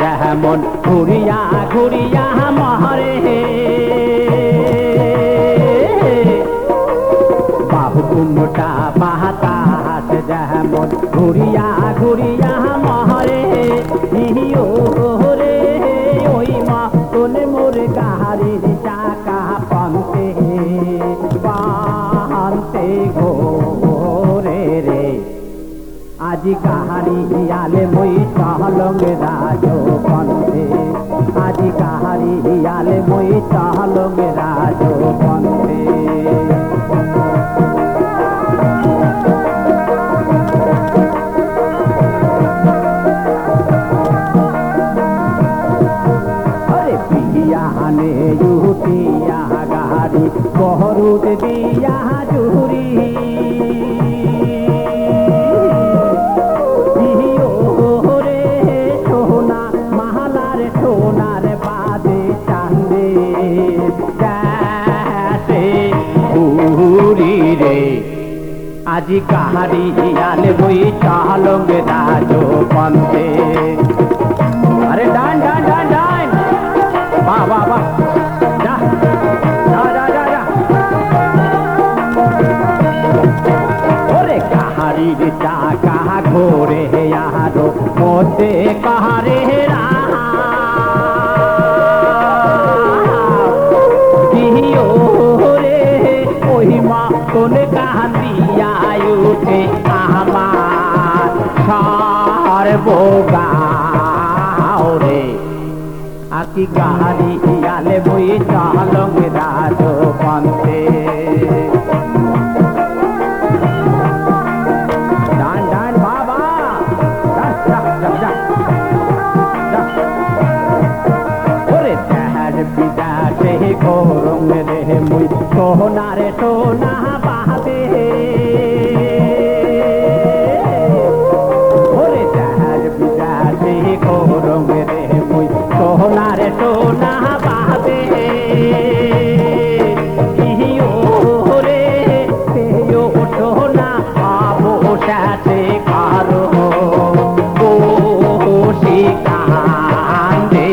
যেমন ঘুরিয়া ঘুরিয়া মহরে। বাহু কুমটা বাতাস যেমন ঘুরিয়া ঘুরিয়া মহরে। ইহিও রে, ওই মা কোন মোর গাহারির চাকা পান্তে পান্তে রে আজি কাহারি হিয়ালে মই টহলঙ্গে রাজ পন্থে আজি কাহারি হিয়ালে মই টহলঙ্গে রাজ পন্থে আনে ইউটিয়া গাহারি বহরুদ দিয়া জুহরি। আজি কাহারি হিয়ালে বই চালঙ্গে রাজ পন্থে আরে ডান ডান ডান ডান। যা যা যা ওরে কাহারির চাকা ঘোরে আরও মধ্যে কাহারে সার বোগাও রে। আকি গাহারি ইয়ালে বই চালং রাজ পন্থে বিদাসে গরম রে মুই সোনারে সোনা সোনারে সোনা বাহাবে ইহিও রে পেও সোনা আবো সাথে কারও। বসে কান্দে